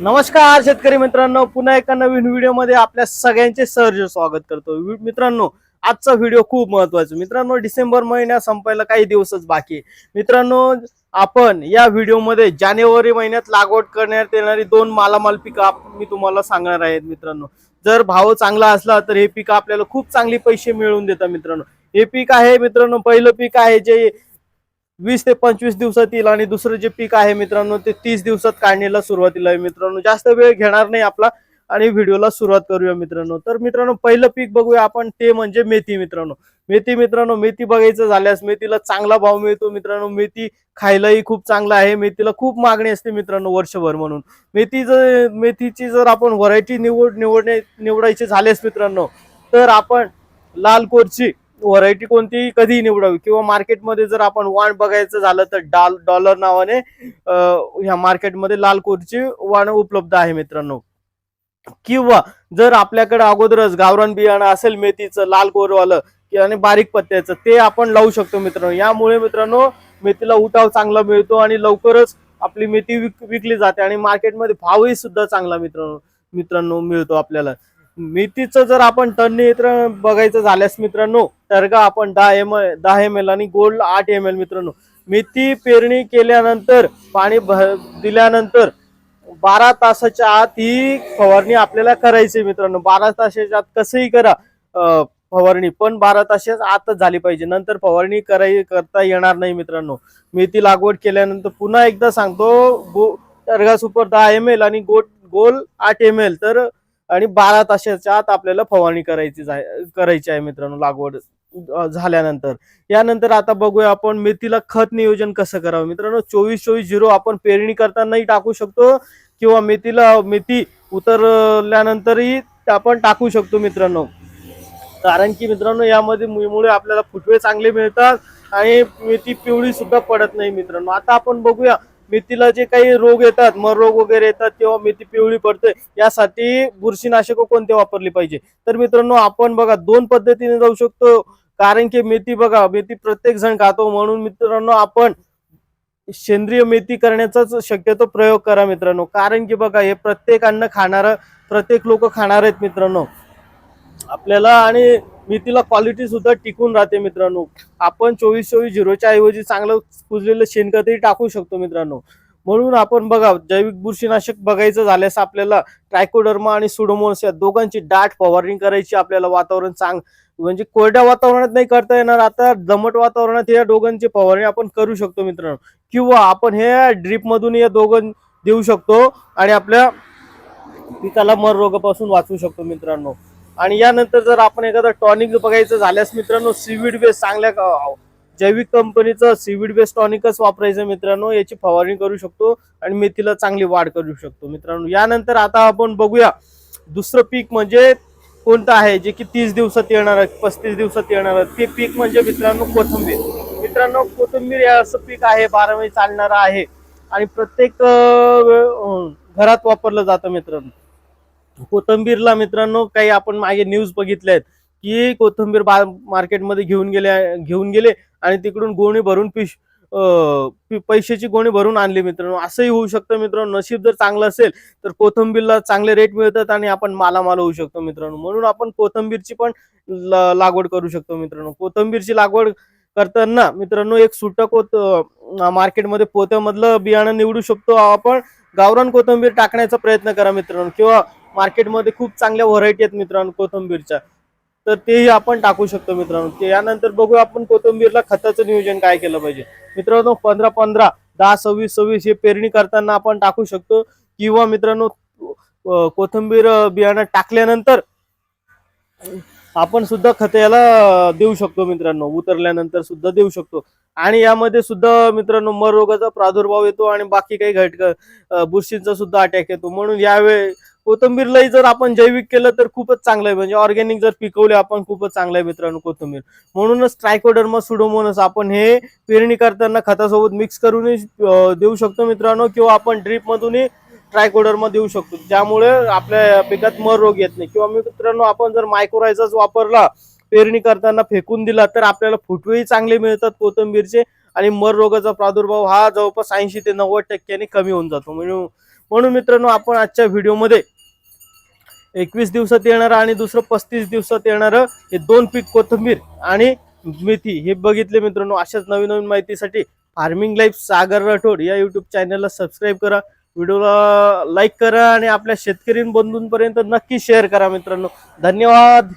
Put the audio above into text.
नमस्कार शेतकरी मित्रांनो पुन्हा एका नवीन व्हिडिओमध्ये आपल्या सगळ्यांचे सहज स्वागत करतो. मित्रांनो आजचा व्हिडिओ खूप महत्त्वाचा मित्रांनो डिसेंबर महिन्यात संपायला काही दिवसच बाकी आहे. मित्रांनो आपण या व्हिडिओमध्ये जानेवारी महिन्यात लागवड करण्यात येणारी दोन मालामाल पिकं मी तुम्हाला सांगणार आहेत मित्रांनो. जर भाव चांगला असला तर हे पीक आपल्याला खूप चांगले पैसे मिळवून देतात मित्रांनो. हे पीक आहे मित्रांनो पहिलं पीक आहे जे वीस ते पंचवीस दिवसात येईल आणि दुसरं जे पीक आहे मित्रांनो ते तीस दिवसात काढणीला सुरुवातीला आहे मित्रांनो. जास्त वेळ घेणार नाही आपला आणि व्हिडिओला सुरुवात करूया मित्रांनो. तर मित्रांनो पहिलं पीक बघूया आपण ते म्हणजे मेथी मित्रांनो. मेथी मित्रांनो मेथी बघायचं झाल्यास मेथीला चांगला भाव मिळतो मित्रांनो. मेथी खायलाही खूप चांगला आहे. मेथीला खूप मागणी असते मित्रांनो वर्षभर म्हणून. मेथी जर मेथीची जर आपण व्हरायटी निवड निवडणे निवडायची झाल्यास मित्रांनो तर आपण लाल कोरची व्हरायटी कोणती कधीही निवडावी. किंवा मार्केटमध्ये जर आपण वाण बघायचं झालं तर डाल डॉलर नावाने ह्या मार्केटमध्ये लाल कोरची वाण उपलब्ध आहे मित्रांनो. किंवा जर आपल्याकडे अगोदरच गावरान बियाणं असेल मेथीचं लाल कोरवालं कि- आणि बारीक पत्त्याचं ते आपण लावू शकतो मित्रांनो. यामुळे मित्रांनो मेथीला उठाव चांगला मिळतो आणि लवकरच आपली मेथी विक विकली जाते आणि मार्केटमध्ये भावही सुद्धा चांगला मित्रांनो मित्रांनो मिळतो आपल्याला. मेथीचं जर आपण टन मित्र बघायचं झाल्यास मित्रांनो टर्गा आपण दहा एम एल दहा एम एल आणि गोल्ड आठ एम एल मित्रांनो. मेथी पेरणी केल्यानंतर पाणी दिल्यानंतर बारा तासाच्या आत ही फवारणी आपल्याला करायची मित्रांनो. बारा तासाच्या आत कसंही करा फवारणी पण बारा तासाच्या आतच झाली पाहिजे. नंतर फवारणी कराय करता येणार नाही मित्रांनो. मेथी लागवड केल्यानंतर पुन्हा एकदा सांगतो गो टर्गा सुपर दहा एम एल आणि गोट गोल आठ एम एल तर आणि बारा तासाच्या आत आपल्याला फवारणी करायची करायची आहे मित्रांनो लागवड झाल्यानंतर. यानंतर आता बघूया आपण मेथीला खत नियोजन कसं करावं. मित्रांनो चोवीस चोवीस झिरो आपण पेरणी करतानाही टाकू शकतो किंवा मेथीला मेथी उतरल्यानंतरही आपण टाकू शकतो मित्रांनो. कारण की मित्रांनो यामध्ये मुळे आपल्याला फुटवे चांगले मिळतात आणि मेथी पिवळी सुद्धा पडत नाही मित्रांनो. आता आपण बघूया मेथीला जे काही रोग येतात मर रोग वगैरे येतात तेव्हा मेथी पिवळी पडते यासाठी बुरशीनाशक कोणते वापरली पाहिजे? तर मित्रांनो आपण बघा दोन पद्धतीने जाऊ शकतो. कारण की मेथी बघा मेथी प्रत्येक जण खातो. म्हणून मित्रांनो आपण सेंद्रिय मेथी करण्याचाच शक्यतो प्रयोग करा मित्रांनो. कारण की बघा हे प्रत्येक अन्न खाणार प्रत्येक लोक खाणार आहेत मित्रांनो. आपल्याला आणि मेथीला क्वालिटी सुद्धा टिकून राहते मित्रांनो. आपण चोवीस चोवीस झिरोच्या ऐवजी चांगलं कुजलेलं शेणखतही टाकू शकतो मित्रांनो. म्हणून आपण बघा जैविक बुरशीनाशक बघायचं झाल्यास आपल्याला ट्रायकोडर्मा आणि सुडोमोन्स या दोघांची दाट फवारणी करायची आपल्याला वातावरण चांग म्हणजे कोरड्या वातावरणात नाही करता येणार. आता दमट वातावरणात या दोघांची फवारणी आपण करू शकतो मित्रांनो. किंवा आपण हे ड्रीप मधून या दोघं देऊ शकतो आणि आपल्या पिकाला मर रोगापासून वाचवू शकतो मित्रांनो. आणि यानंतर जर आपण एखादा टॉनिक बघायचं झाल्यास मित्रांनो सीविड बेस चांगल्या जैविक कंपनीचं सीविड बेस टॉनिकच वापरायचं मित्रांनो. याची फवारणी करू शकतो आणि मेथीला चांगली वाढ करू शकतो मित्रांनो. यानंतर आता आपण बघूया दुसरं पीक म्हणजे कोणतं आहे जे की तीस दिवसात येणार आहे पस्तीस दिवसात येणार आहे. ते पीक म्हणजे मित्रांनो कोथिंबीर. मित्रांनो कोथिंबीर हे असं पीक आहे बारावी चालणारं आहे आणि प्रत्येक घरात वापरलं जातं मित्रांनो. कोथंबीरला मित्रांनो काही आपण मागे न्यूज बघितल्या आहेत की कोथंबीर बा मार्केटमध्ये घेऊन गेले घेऊन गेले आणि तिकडून गोणी भरून पिश पि- पैशाची गोणी भरून आणली मित्रांनो. असंही होऊ शकतं मित्रांनो. नशीब जर चांगलं असेल तर कोथंबीरला चांगले रेट मिळतात आणि आपण मालामाल होऊ शकतो मित्रांनो. म्हणून आपण कोथंबीरची पण ल- लागवड करू शकतो मित्रांनो. कोथंबीरची लागवड करताना मित्रांनो एक सुटक कोत मार्केटमध्ये पोत्यामधलं बियाणं निवडू शकतो आपण. गावरान कोथंबीर टाकण्याचा प्रयत्न करा मित्रांनो. किंवा मार्केटमध्ये खूप चांगल्या व्हरायटी आहेत मित्रांनो कोथंबीरच्या. तर तेही आपण टाकू शकतो मित्रांनो. ते यानंतर बघू आपण कोथंबीरला खताचं नियोजन काय केलं पाहिजे. मित्रांनो पंधरा पंधरा दहा सव्वीस सव्वीस हे पेरणी करताना आपण टाकू शकतो. किंवा मित्रांनो कोथंबीर बियाणं टाकल्यानंतर आपण सुद्धा खत याला देऊ शकतो मित्रांनो. उतरल्यानंतर सुद्धा देऊ शकतो. आणि यामध्ये सुद्धा मित्रांनो मर रोगाचा प्रादुर्भाव येतो आणि बाकी काही घटक बुरशींचा सुद्धा अटॅक येतो. म्हणून यावेळी कोथंबीरलाही जर आपण जैविक केलं तर खूपच चांगलं आहे. म्हणजे ऑर्गॅनिक जर पिकवले आपण खूपच चांगलं आहे मित्रांनो कोथंबीर. म्हणूनच ट्रायकोडर्मा सुडोमोनस आपण हे पेरणी करताना खतासोबत मिक्स करूनही देऊ शकतो मित्रांनो किंवा आपण ड्रीपमधूनही ट्रायकोडर्मा देऊ शकतो. ज्यामुळे आपल्या पिकात मर रोग येत नाही. किंवा मित्रांनो आपण जर मायक्रोरायझाच वापरला पेरणी करताना फेकून दिला तर आपल्याला फुटवेही चांगले मिळतात कोथंबीरचे आणि मर रोगाचा प्रादुर्भाव हा जवळपास ऐंशी ते नव्वद टक्क्याने कमी होऊन जातो. म्हणून म्हणून मित्रांनो आपण आजच्या व्हिडिओमध्ये एकवीस दिवसात येणारं आणि दुसरं पस्तीस दिवसात येणारं हे दोन पीक कोथिंबीर आणि मेथी हे बघितले मित्रांनो. अशाच नवीन नवीन माहितीसाठी फार्मिंग लाईफ सागर राठोड या युट्यूब चॅनलला सबस्क्राईब करा. व्हिडिओला लाईक करा आणि आपल्या शेतकरी बंधूंपर्यंत नक्की शेअर करा मित्रांनो. धन्यवाद.